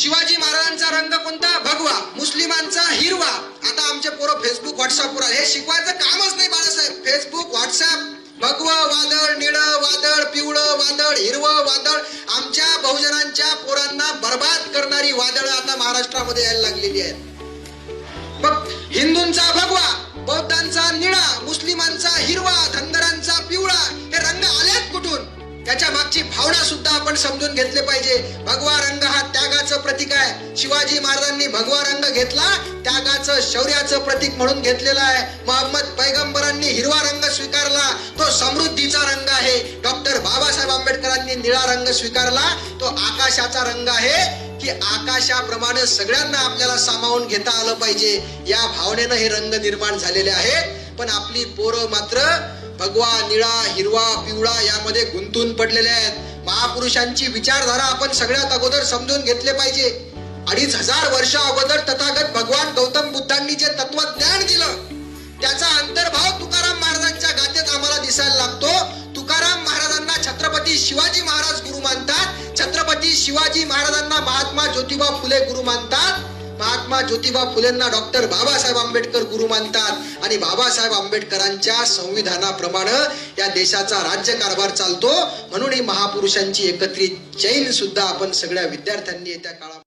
शिवाजी महाराजांचा रंग कोणता? भगवा. मुस्लिमांचा हिरवा. आता आमचे पोरं फेसबुक व्हॉट्सअपवर आहे हे शिकवायचं कामच नाही बाळासाहेब. फेसबुक व्हॉट्सअप भगवं वादळ निळं वादळ पिवळं वादळ हिरवं वादळ. आमच्या बहुजनांच्या पोरांना बर्बाद करणारी वादळं आता महाराष्ट्रामध्ये यायला लागलेली आहेत. भावना सुद्धा आपण समजून घेतले पाहिजे. भगवा रंग हा त्यागाचं प्रतीक आहे. शिवाजी महाराजांनी भगवा रंग घेतला त्यागाचं शौर्याचं प्रतीक म्हणून घेतलेला आहे. मोहम्मद पैगंबरांनी हिरवा रंग स्वीकारला तो समृद्धीचा रंग आहे. डॉक्टर बाबासाहेब आंबेडकरांनी निळा रंग स्वीकारला तो आकाशाचा रंग आहे. की आकाशाप्रमाणे सगळ्यांना आपल्याला सामावून घेता आलं पाहिजे. या भावनेनं हे रंग निर्माण झालेले आहेत. पण आपली पोरं मात्र भगवा निळा हिरवा पिवळा यामध्ये गुंतून पडलेले आहेत. महापुरुषांची विचारधारा आपण सगळ्यात अगोदर समजून घेतले पाहिजे. अडीच हजार वर्ष अगोदर तथागत भगवान गौतम बुद्धांनी जे तत्वज्ञान दिलं त्याचा अंतर्भाव तुकाराम महाराजांच्या गाथेत आम्हाला दिसायला लागतो. तुकाराम महाराजांना छत्रपती शिवाजी महाराज गुरु मानतात. छत्रपती शिवाजी महाराजांना महात्मा ज्योतिबा फुले गुरु मानतात. महात्मा ज्योतिबा फुलेंना डॉक्टर बाबासाहेब आंबेडकर गुरु मानतात. आणि बाबासाहेब आंबेडकरांच्या संविधानाप्रमाणे या देशाचा राज्यकारभार चालतो. म्हणून ही महापुरुषांची एकत्रित चैन सुद्धा आपण सगळ्या विद्यार्थ्यांनी येत्या काळात